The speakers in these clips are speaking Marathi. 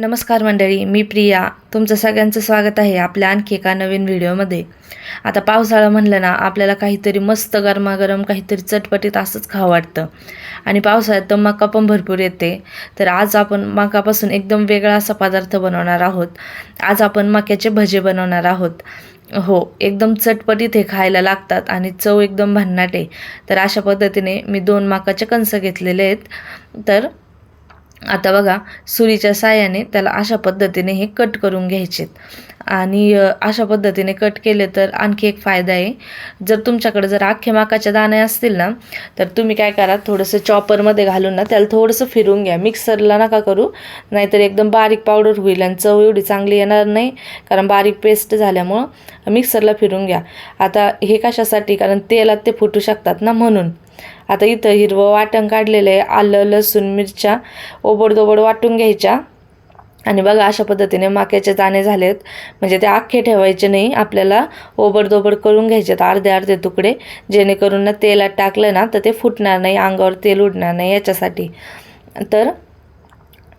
नमस्कार मंडळी मी प्रिया. तुमचं सगळ्यांचं स्वागत आहे आपल्या आणखी एका नवीन व्हिडिओमध्ये. आता पावसाळा म्हणलं ना आपल्याला काहीतरी मस्त गरमागरम काहीतरी चटपटीत असंच खावं वाटतं. आणि पावसाळ्यात तर मका पण भरपूर येते. तर आज आपण मकापासून एकदम वेगळा असा पदार्थ बनवणार आहोत. आज आपण मक्याचे भजे बनवणार आहोत. हो एकदम चटपटीत हे खायला लागतात आणि चव एकदम भन्नाट. आहे तर अशा पद्धतीने मी दोन माकाचे कंस घेतलेले आहेत. तर आता बघा सुरीच्या साह्याने त्याला अशा पद्धतीने हे कट करून घ्यायचेत. आणि अशा पद्धतीने कट केले तर आणखी एक फायदा आहे. जर तुमच्याकडे जर अख्खे माकाच्या दाणे असतील ना तर तुम्ही काय करा थोडंसं चॉपरमध्ये घालून ना त्याला थोडंसं फिरून घ्या. मिक्सरला नका करू नाहीतर एकदम बारीक पावडर होईल आणि चव एवढी चांगली येणार नाही कारण बारीक पेस्ट झाल्यामुळं मिक्सरला फिरून घ्या. आता हे कशासाठी? कारण तेलात ते फुटू शकतात ना म्हणून. आता इथं हिरवं वाटण काढलेलं आहे आलं लसूण मिरच्या ओबडदोबड वाटून घ्यायच्या. आणि बघा अशा पद्धतीने माक्याचे दाणे झालेत. म्हणजे ते अख्खे ठेवायचे नाही आपल्याला ओबडदोबड करून घ्यायचे अर्धे अर्धे तुकडे. जेणेकरून ना तेलात टाकलं ना तर ते फुटणार नाही अंगावर तेल उडणार नाही याच्यासाठी. तर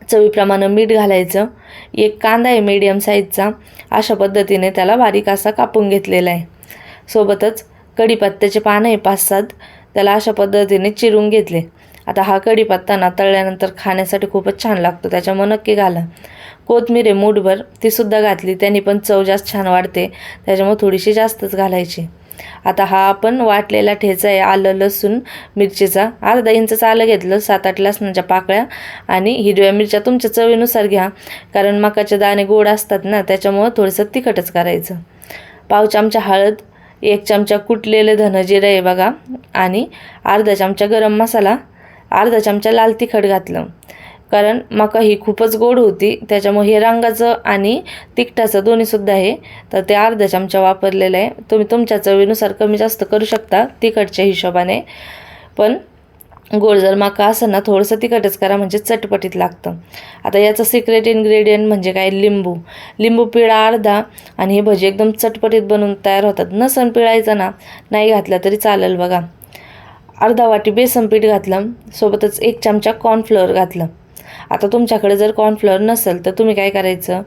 चवीप्रमाणे मीठ घालायचं. एक कांदा आहे मीडियम साईजचा अशा पद्धतीने त्याला बारीक असा कापून घेतलेला आहे. सोबतच कढीपत्त्याचे पानं आहे पाच सात. त्याला अशा पद्धतीने चिरून घेतले. आता हा कढीपत्ता ना तळल्यानंतर खाण्यासाठी खूपच छान लागतो त्याच्यामुळे नक्की घाला. कोथमिरे मूठभर तीसुद्धा घातली त्यांनी पण चव जास्त छान वाढते त्याच्यामुळे थोडीशी जास्तच घालायची. आता हा आपण वाटलेला ठेचा आहे आलं लसूण मिरचीचा. अर्धा इंचचं आलं घेतलं सात आठ लसणाच्या पाकळ्या आणि हिरव्या मिरच्या तुमच्या चवीनुसार घ्या कारण मकाचे दाणे गोड असतात ना त्याच्यामुळं थोडंसं तिखटच करायचं. पाव चमचा हळद एक चमचा कुटलेले धनजिरं आहे बघा. आणि अर्धा चमचा गरम मसाला अर्धा चमचा लाल तिखट घातलं. कारण मका ही खूपच गोड होती त्याच्यामुळे हे रंगाचं आणि तिखटाचं दोन्हीसुद्धा आहे. तर ते अर्धा चमचा वापरलेलं आहे. तुम्ही तुमच्या चवीनुसार कमी जास्त करू शकता तिखटच्या हिशोबाने. पण गोड जर माका असेल ना थोडंसं तिखटच करा म्हणजे चटपटीत लागतं. आता याचं सिक्रेट इन्ग्रेडियंट म्हणजे काय? लिंबू. लिंबू पिळा अर्धा आणि हे भजी एकदम चटपटीत बनवून तयार होतात. नसन पिळायचं ना नाही घातलं तरी चालेल बघा. अर्धा वाटी बेसन पीठ घातलं सोबतच एक चमचा कॉर्नफ्लोअर घातलं. आता तुमच्याकडे जर कॉर्नफ्लोअर नसेल तर तुम्ही काय करायचं?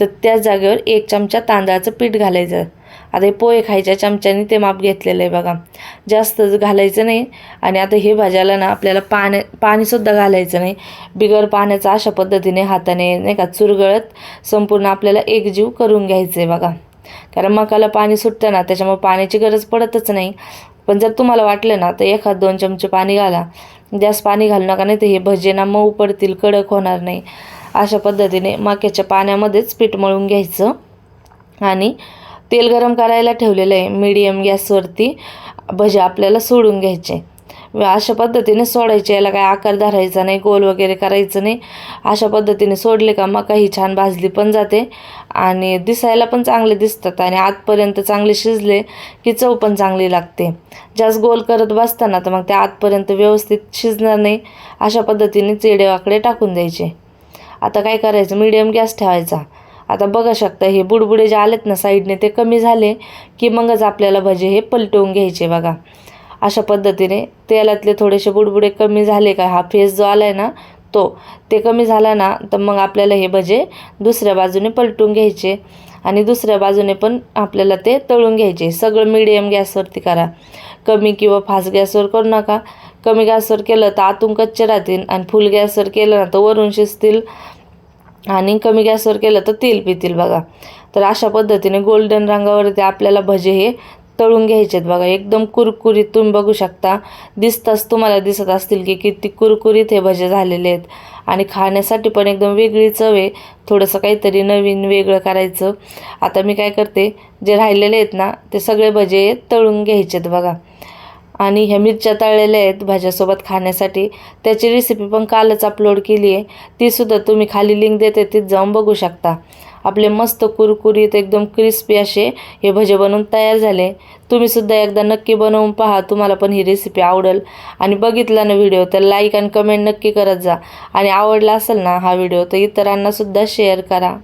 तर त्या जागेवर एक चमचा तांदळाचं पीठ घालायचं. आता हे पोहे खायच्या चमच्याने ते माप घेतलेलं आहे बघा. जास्त घालायचं नाही आणि आता हे भाज्याला ना आपल्याला पाण्या पाणीसुद्धा घालायचं नाही. बिगर पाण्याचं अशा पद्धतीने हाताने नाही का चुरगळत संपूर्ण आपल्याला एकजीव करून घ्यायचं आहे बघा. कारण मकाला पाणी सुटतं ना त्याच्यामुळे पाण्याची गरज पडतच नाही. पण जर तुम्हाला वाटलं ना तर एखाद दोन चमचे पाणी घाला. जास्त पाणी घालू नका नाही तर हे भजे ना मऊ पडतील कडक होणार नाही. अशा पद्धतीने मक्याच्या पाण्यामध्येच पीठ मळून घ्यायचं. आणि तेल गरम करायला ठेवलेलं आहे मीडियम गॅसवरती. भजे आपल्याला सोडून घ्यायचे. अशा पद्धतीने सोडायचे याला काय आकार धरायचा नाही गोल वगैरे करायचं नाही. अशा पद्धतीने सोडले का मका ही छान भाजली पण जाते. आणि दिसायला पण चांगले दिसतात आणि आतपर्यंत चांगले शिजले की चव पण चांगली लागते. जास्त गोल करत बसताना तर मग ते आतपर्यंत व्यवस्थित शिजणार नाही. अशा पद्धतीने चेडेवाकडे टाकून द्यायचे. आता काय करायचं? मीडियम गॅस ठेवायचा. आता बघा शकता हे बुडबुडे जे आलेत ना साईडने ते कमी झाले की मगच आपल्याला भजे हे पलटवून घ्यायचे बघा. अशा पद्धतीने तेलातले थोडेसे बुडबुडे कमी झाले का हा फेस जो आला आहे ना तो ते कमी झाला ना तर मग आपल्याला हे भजे दुसऱ्या बाजूने पलटून घ्यायचे आणि दुसऱ्या बाजूने पण आपल्याला ते तळून घ्यायचे. सगळं मिडियम गॅसवरती करा. कमी किंवा फास्ट गॅसवर करू नका. कमी गॅसवर केलं तर आतून कच्चे राहतील आणि फुल गॅसवर केलं ना तर वरून शिजतील. आणि कमी गॅसवर केलं तर तेल पितील बघा. तर अशा पद्धतीने गोल्डन रंगावरती आपल्याला भजे हे तळून घ्यायचे आहेत बघा. एकदम कुरकुरीत तुम्ही बघू शकता. दिसताच तुम्हाला दिसत असतील की किती कुरकुरीत हे भजे झालेले आहेत. आणि खाण्यासाठी पण एकदम वेगळी चव आहे. थोडंसं काहीतरी नवीन वेगळं करायचं. आता मी काय करते जे राहिलेले आहेत ना ते सगळे भजे तळून घ्यायचे आहेत बघा. आणि ह्या मिरच्या तळलेल्या आहेत भाज्यासोबत खाण्यासाठी. त्याची रेसिपी पण कालच अपलोड केली आहे. तीसुद्धा तुम्ही खाली लिंक देते तीच जाऊन बघू शकता. आपले मस्त कुरकुरीत एकदम क्रिस्पी असे हे भजे बनवून तयार झाले. तुम्हीसुद्धा एकदा नक्की बनवून पहा तुम्हाला पण ही रेसिपी आवडेल. आणि बघितला ना व्हिडिओ तर लाईक आणि कमेंट नक्की करत जा. आणि आवडला असेल ना हा व्हिडिओ तर इतरांनासुद्धा शेअर करा.